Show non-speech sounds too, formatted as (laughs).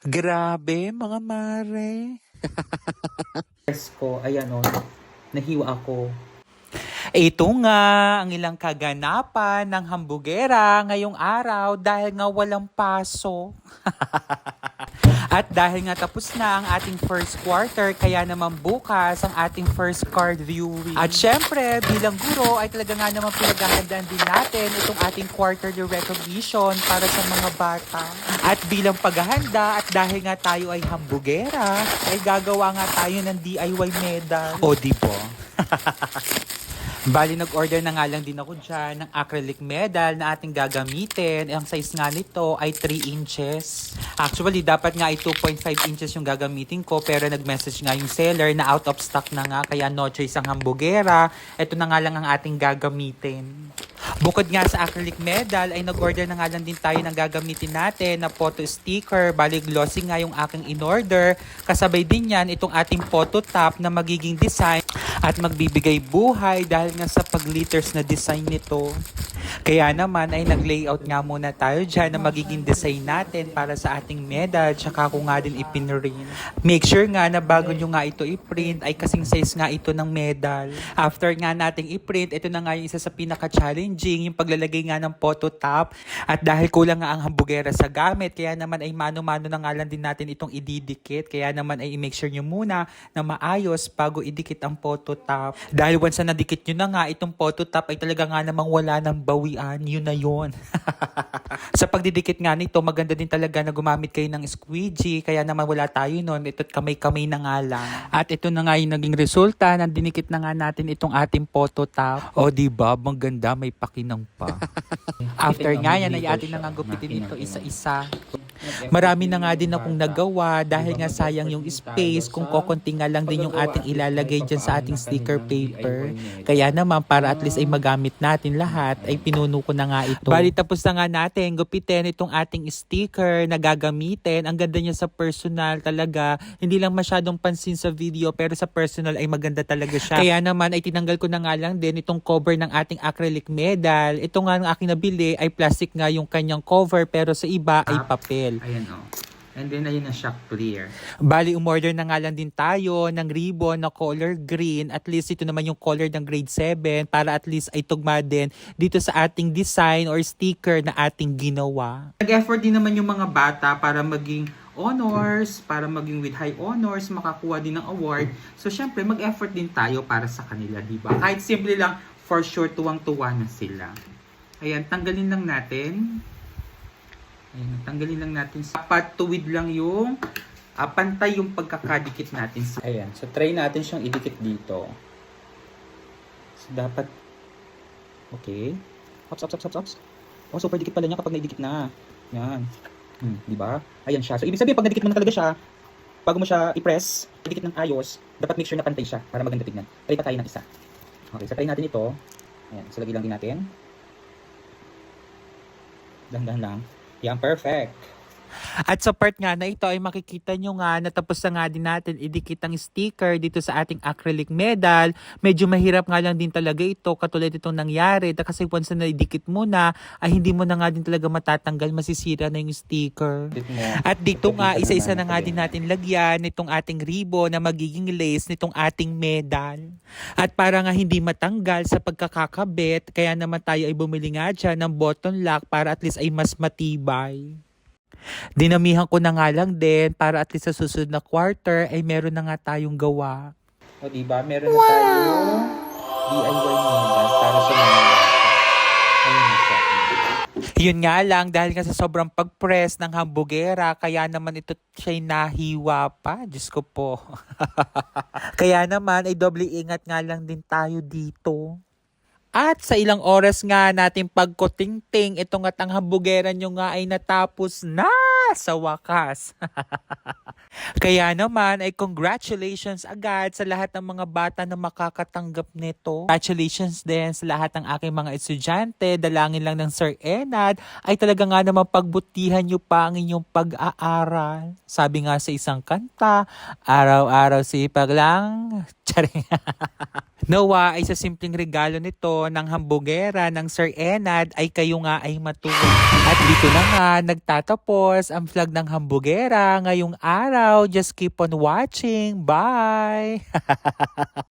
Grabe, mga mare. ko, ayan o, nahiwa ako. Ito nga ang ilang kaganapan ng hambugera ngayong araw dahil nga walang paso. (laughs) At dahil nga tapos na ang ating first quarter, kaya naman bukas ang ating first card viewing. At syempre, bilang guro ay talaga nga naman pinaghahandaan din natin itong ating quarterly recognition para sa mga bata. At bilang paghahanda at dahil nga tayo ay hambugera, ay gagawa nga tayo ng DIY medal. O di ba? (laughs) Bali, nag-order na nga lang din ako dyan ng acrylic medal na ating gagamitin. Ang size nga nito ay 3 inches. Actually, dapat nga ay 2.5 inches yung gagamitin ko pero nag-message nga yung seller na out of stock na nga kaya no choice ang hambugera. Ito na nga lang ang ating gagamitin. Bukod nga sa acrylic medal, ay nag-order na nga lang din tayo ng gagamitin natin na photo sticker. Bali, glossy nga yung aking in-order. Kasabay din yan itong ating photo top na magiging design at magbibigay buhay dahil nga sa pag-glitters na design nito. Kaya naman ay nag-layout nga muna tayo dyan na magiging design natin para sa ating medal tsaka ko nga din ipinrint. Make sure nga na bago nyo nga ito i-print ay kasing size nga ito ng medal. After nga nating i-print, ito na nga yung isa sa pinaka-challenging, yung paglalagay nga ng photo top. At dahil kulang nga ang hambugera sa gamit, kaya naman ay mano-mano na nga lang din natin itong ididikit. Kaya naman ay i-make sure nyo muna na maayos bago idikit ang photo top. Dahil once na nadikit nyo na nga itong photo top ay talaga nga namang wala ng bawian, yun na yun. (laughs) sa pagdidikit nga nito, maganda din talaga na gumamit kayo ng squeegee, kaya naman wala tayo nun. Ito't kamay-kamay na nga lang. At ito na nga yung naging resulta na dinikit na nga natin itong ating photo top. O di ba maganda, may pakinang pa. (laughs) After nga yan ay atin na nga gupitin ito isa-isa. Marami na nga din akong nagawa dahil nga sayang yung space kung kokonti nga lang din yung ating ilalagay dyan sa ating sticker paper. Kaya naman para at least ay magamit natin lahat ay pinuno ko na nga ito. Bali tapos na nga natin gupitin itong ating sticker na gagamitin. Ang ganda niya sa personal talaga. Hindi lang masyadong pansin sa video pero sa personal ay maganda talaga siya. Kaya naman ay tinanggal ko na nga lang din itong cover ng ating acrylic medal. Ito nga ang aking nabili ay plastic nga yung kanyang cover pero sa iba ay papel. Ayan o. And then, ayun na siya, clear. Bali, umorder na nga lang din tayo ng ribbon na color green. At least ito naman yung color ng grade 7 para at least ay tugma din dito sa ating design or sticker na ating ginawa. Nag-effort din naman yung mga bata para maging honors, para maging with high honors, makakuha din ng award. So, syempre, mag-effort din tayo para sa kanila, di ba? Kahit simple lang, for sure, tuwang-tuwa na sila. Ayan, tanggalin lang natin. Ayan, tanggalin lang natin. Dapat tuwid lang yung ah, pantay yung pagkakadikit natin. Ayan, so try natin siyang idikit dito. So, dapat, okay. Ops, ops, ops, ops, ops. Oh, super dikit pala niya kapag naidikit na. Yan. Hmm, di ba? Ayan siya. So, ibig sabihin, pag nadikit mo na talaga siya, bago mo siya i-press, idikit ng ayos, dapat make sure na pantay siya para maganda tignan. Try pa tayo ng isa. Okay, so try natin ito. Ayan, so lagay lang din natin. Dahan-dahan lang. Yan, perfect. At sa part nga na ito ay makikita nyo nga natapos na nga din natin idikit ang sticker dito sa ating acrylic medal. Medyo mahirap nga lang din talaga ito katulad itong nangyari da- kasi once na idikit mo na ay hindi mo na nga din talaga matatanggal masisira na yung sticker. At dito nga, isa-isa na nga din natin lagyan itong ating ribbon na magiging lace nitong ating medal. At para nga hindi matanggal sa pagkakakabit, kaya naman tayo ay bumili nga dyan ng button lock para at least ay mas matibay. Dinamihan ko na nga lang din para at least sa susunod na quarter ay meron na nga tayong gawa. O, di ba? Meron na tayong DIY model para sa mga. Yun nga lang, dahil nga sa sobrang pag-press ng hambugera, kaya naman ito siya'y nahiwa pa. Diyos ko po. (laughs) kaya naman, ay doble ingat nga lang din tayo dito. At sa ilang oras nga natin pagkutingting, ito nga ang hambugera nyo nga ay natapos na sa wakas. (laughs) Kaya naman ay congratulations agad sa lahat ng mga bata na makakatanggap nito. Congratulations din sa lahat ng aking mga estudyante. Dalangin lang ng Sir Enad ay talaga nga naman pagbutihan nyo pa ang inyong pag-aaral. Sabi nga sa isang kanta, araw-araw sipag lang, (laughs) Charing. (laughs) Nawa ay sa simpleng regalo nito ng hambugera ng Sir Enad ay kayo nga ay matuwa. At dito na nga nagtatapos ang vlog ng hambugera ngayong araw. Just keep on watching. Bye! (laughs)